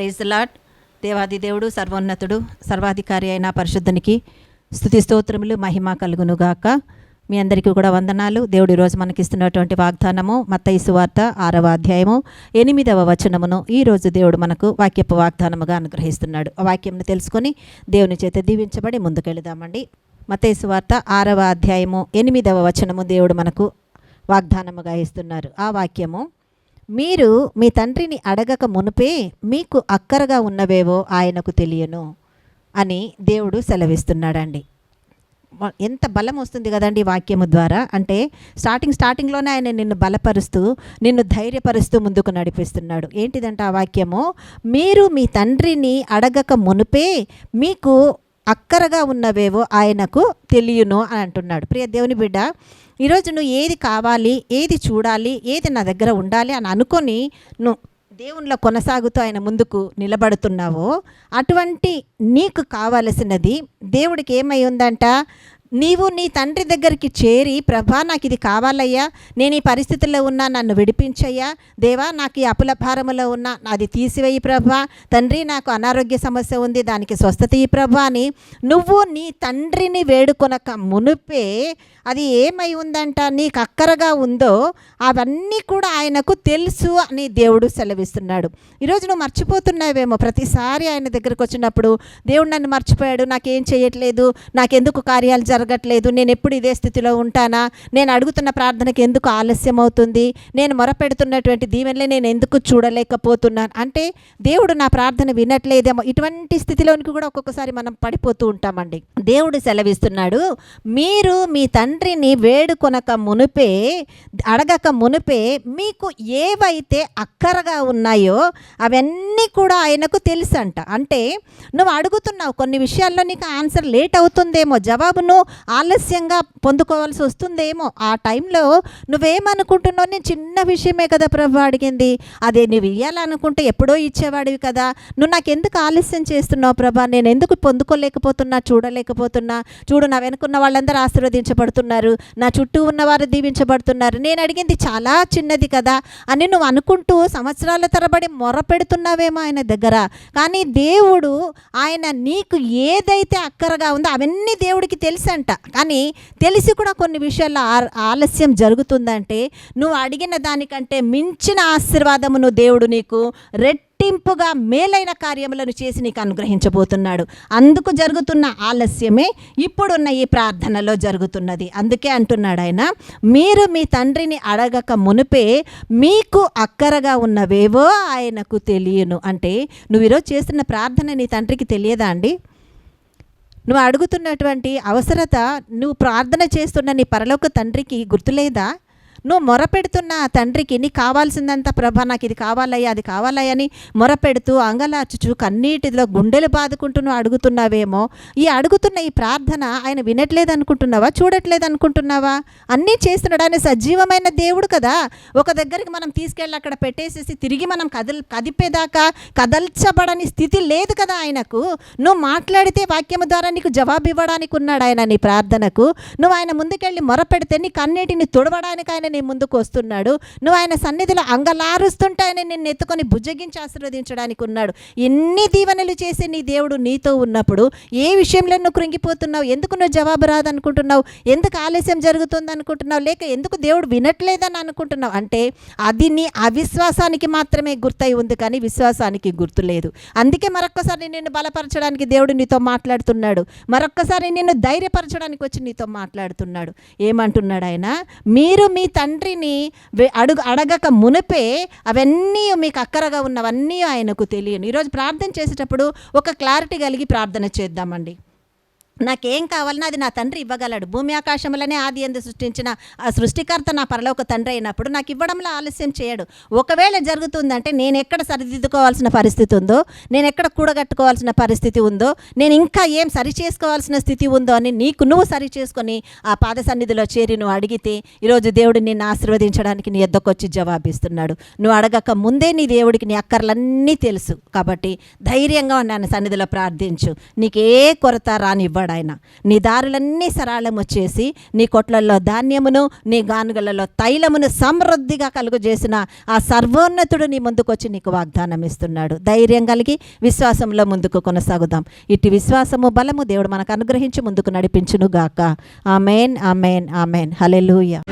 Praise lot దేవాది దేవుడు సర్వోన్నతుడు సర్వాధికారి అయిన పరిశుద్ధునికి స్థుతి స్తోత్రములు మహిమ కలుగునుగాక. మీ అందరికీ కూడా వందనాలు. దేవుడు ఈరోజు మనకి ఇస్తున్నటువంటి వాగ్దానము మత్తయి సువార్త ఆరవ అధ్యాయము ఎనిమిదవ వచనమును ఈ రోజు దేవుడు మనకు వాక్యపు వాగ్దానముగా అనుగ్రహిస్తున్నాడు. ఆ వాక్యంను తెలుసుకొని దేవుని చేత దీవించబడి ముందుకెళదామండి. మత్తయి సువార్త ఆరవ అధ్యాయము ఎనిమిదవ వచనము దేవుడు మనకు వాగ్దానముగా ఇస్తున్నారు. ఆ వాక్యము మీరు మీ తండ్రిని అడగక మునుపే మీకు అక్కరగా ఉన్నవేవో ఆయనకు తెలియను అని దేవుడు సెలవిస్తున్నాడండి. ఎంత బలం వస్తుంది కదండి వాక్యము ద్వారా. అంటే స్టార్టింగ్ స్టార్టింగ్లోనే ఆయన నిన్ను బలపరుస్తూ నిన్ను ధైర్యపరుస్తూ ముందుకు నడిపిస్తున్నాడు. ఏంటిదంటే ఆ వాక్యము? మీరు మీ తండ్రిని అడగక మునుపే మీకు అక్కరగా ఉన్నవేవో ఆయనకు తెలియను అని అంటున్నాడు. ప్రియ దేవుని బిడ్డ ఈరోజు నువ్వు ఏది కావాలి ఏది చూడాలి ఏది నా దగ్గర ఉండాలి అని అనుకొని నువ్వు దేవునిలో కొనసాగుతూ ఆయన ముందుకు నిలబడుతున్నావో అటువంటి నీకు కావలసినది దేవుడికి ఏమై ఉందంట? నీవు నీ తండ్రి దగ్గరికి చేరి ప్రభా నాకు ఇది కావాలయ్యా. నేను ఈ పరిస్థితుల్లో ఉన్నా నన్ను విడిపించయ్యా. దేవా నాకు ఈ అప్పుల భారములో ఉన్నా అది తీసివేయి ప్రభా. తండ్రి నాకు అనారోగ్య సమస్య ఉంది దానికి స్వస్థత ఈ ప్రభా అని నువ్వు నీ తండ్రిని వేడుకొనక మునుపే అది ఏమై ఉందంట? నీకు అక్కరగా ఉందో అవన్నీ కూడా ఆయనకు తెలుసు అని దేవుడు సెలవిస్తున్నాడు. ఈరోజు నువ్వు మర్చిపోతున్నావేమో? ప్రతిసారి ఆయన దగ్గరకు వచ్చినప్పుడు దేవుడు నన్ను మర్చిపోయాడు నాకేం చేయట్లేదు నాకెందుకు కార్యాలు జరగట్లేదు నేను ఎప్పుడు ఇదే స్థితిలో ఉంటానా? నేను అడుగుతున్న ప్రార్థనకి ఎందుకు ఆలస్యం అవుతుంది? నేను మొరపెడుతున్నటువంటి దీవెనలే నేను ఎందుకు చూడలేకపోతున్నాను? అంటే దేవుడు నా ప్రార్థన వినట్లేదేమో? ఇటువంటి స్థితిలోనికి కూడా ఒక్కొక్కసారి మనం పడిపోతూ ఉంటామండి. దేవుడు సెలవిస్తున్నాడు మీరు మీ తండ్రి తండ్రిని వేడుకొనక మునుపే అడగక మునుపే మీకు ఏవైతే అక్కరగా ఉన్నాయో అవన్నీ కూడా ఆయనకు తెలుసంట. అంటే నువ్వు అడుగుతున్నావు కొన్ని విషయాల్లో నీకు ఆన్సర్ లేట్ అవుతుందేమో జవాబును ఆలస్యంగా పొందుకోవాల్సి వస్తుందేమో. ఆ టైంలో నువ్వేమనుకుంటున్నావు? నేను చిన్న విషయమే కదా ప్రభు అడిగింది. అదే నువ్వు ఇవ్వాలనుకుంటే ఎప్పుడో ఇచ్చేవాడివి కదా. నువ్వు నాకు ఎందుకు ఆలస్యం చేస్తున్నావు ప్రభా? నేను ఎందుకు పొందుకోలేకపోతున్నా చూడలేకపోతున్నా? చూడు నా వెనుకున్న వాళ్ళందరూ ఆశీర్వదించబడుతున్నారు. నా చుట్టూ ఉన్నవారు దీవించబడుతున్నారు. నేను అడిగింది చాలా చిన్నది కదా అని నువ్వు అనుకుంటూ సంవత్సరాల తరబడి మొరపెడుతున్నావేమో ఆయన దగ్గర. కానీ దేవుడు ఆయన నీకు ఏదైతే అక్కరగా ఉందో అవన్నీ దేవుడికి తెలుసంట. కానీ తెలిసి కూడా కొన్ని విషయాల్లో ఆ- ఆలస్యం జరుగుతుందంటే నువ్వు అడిగిన దానికంటే మించిన ఆశీర్వాదమును దేవుడు నీకు రెట్టింపుగా మేలైన కార్యములను చేసి నీకు అనుగ్రహించబోతున్నాడు. అందుకు జరుగుతున్న ఆలస్యమే ఇప్పుడున్న ఈ ప్రార్థనలో జరుగుతున్నది. అందుకే అంటున్నాడు ఆయన మీరు మీ తండ్రిని అడగక మునుపే మీకు అక్కరగా ఉన్నవేవో ఆయనకు తెలియను. అంటే నువ్వు ఈరోజు చేస్తున్న ప్రార్థన నీ తండ్రికి తెలియదా అండి? నువ్వు అడుగుతున్నటువంటి అవసరత నువ్వు ప్రార్థన చేస్తున్న నీ పరలోక తండ్రికి గుర్తులేదా? నువ్వు మొరపెడుతున్న ఆ తండ్రికి నీకు కావాల్సిందంతా ప్రభ నాకు ఇది కావాలయ్యా అది కావాలయ్యా అని మొరపెడుతూ అంగలాచుచు కన్నీటిలో గుండెలు బాదుకుంటూ నువ్వు అడుగుతున్నావేమో ఈ అడుగుతున్న ఈ ప్రార్థన ఆయన వినట్లేదు అనుకుంటున్నావా చూడట్లేదు అనుకుంటున్నావా అన్నీ చేస్తున్నాడు. ఆయన సజీవమైన దేవుడు కదా. ఒక దగ్గరికి మనం తీసుకెళ్ళి అక్కడ పెట్టేసేసి తిరిగి మనం కదల్ కదిపేదాకా కదల్చబడని స్థితి లేదు కదా ఆయనకు. నువ్వు మాట్లాడితే వాక్యము ద్వారా నీకు జవాబు ఇవ్వడానికి ఉన్నాడు ఆయన నీ ప్రార్థనకు. నువ్వు ఆయన ముందుకెళ్ళి మొరపెడితే నీ కన్నీటిని తుడవడానికి ఆయన నీ ముందుకు వస్తున్నాడు. నువ్వు ఆయన సన్నిధిలో అంగలారుస్తుంటే ఆయన నిన్ను ఎత్తుకొని భుజగించి ఆశీర్వదించడానికి ఉన్నాడు. ఎన్ని దీవెనలు చేసి నీ దేవుడు నీతో ఉన్నప్పుడు ఏ విషయంలో నువ్వు కృంగిపోతున్నావు? ఎందుకు నువ్వు జవాబు రాదనుకుంటున్నావు? ఎందుకు ఆలస్యం జరుగుతుంది అనుకుంటున్నావు లేక ఎందుకు దేవుడు వినట్లేదని అనుకుంటున్నావు? అంటే అది నీ అవిశ్వాసానికి మాత్రమే గుర్తయి ఉంది కానీ విశ్వాసానికి గుర్తు లేదు. అందుకే మరొక్కసారి నిన్ను బలపరచడానికి దేవుడు నీతో మాట్లాడుతున్నాడు. మరొక్కసారి నిన్ను ధైర్యపరచడానికి వచ్చి నీతో మాట్లాడుతున్నాడు. ఏమంటున్నాడు ఆయన? మీరు మీ తండ్రిని అడుగు అడగక మునిపే అవన్నీ మీకు అక్కరగా ఉన్నవన్నీ ఆయనకు తెలియను. ఈరోజు ప్రార్థన చేసేటప్పుడు ఒక క్లారిటీ కలిగి ప్రార్థన చేద్దామండి. నాకేం కావాలన్నా అది నా తండ్రి ఇవ్వగలడు. భూమి ఆకాశములనే ఆది ఎందు సృష్టించిన ఆ సృష్టికర్త నా పరలోక తండ్రి అయినప్పుడు నాకు ఇవ్వడంలో ఆలస్యం చేయడు. ఒకవేళ జరుగుతుందంటే నేను ఎక్కడ సరిదిద్దుకోవాల్సిన పరిస్థితి ఉందో నేను ఎక్కడ కూడగట్టుకోవాల్సిన పరిస్థితి ఉందో నేను ఇంకా ఏం సరి చేసుకోవాల్సిన స్థితి ఉందో అని నీకు నువ్వు సరి చేసుకొని ఆ పాద సన్నిధిలో చేరి నువ్వు అడిగితే ఈరోజు దేవుడు నిన్ను ఆశీర్వదించడానికి నీ ఎద్దకొచ్చి జవాబిస్తున్నాడు. నువ్వు అడగక ముందే నీ దేవుడికి నీ అక్కర్లన్నీ తెలుసు. కాబట్టి ధైర్యంగా నన్ను సన్నిధిలో ప్రార్థించు. నీకే కొరత రానివ్వడు. ఉన్నాడు ఆయన నీ దారులన్నీ సరళం వచ్చేసి నీ కొట్లలో ధాన్యమును నీ గానుగలలో తైలమును సమృద్ధిగా కలుగు చేసిన ఆ సర్వోన్నతుడు నీ ముందుకు వచ్చి నీకు వాగ్దానం ఇస్తున్నాడు. ధైర్యం కలిగి విశ్వాసంలో ముందుకు కొనసాగుదాం. ఇట్టి విశ్వాసము బలము దేవుడు మనకు అనుగ్రహించి ముందుకు నడిపించును గాక ఆమెన్ ఆమెన్ ఆమెన్. హలెలుయా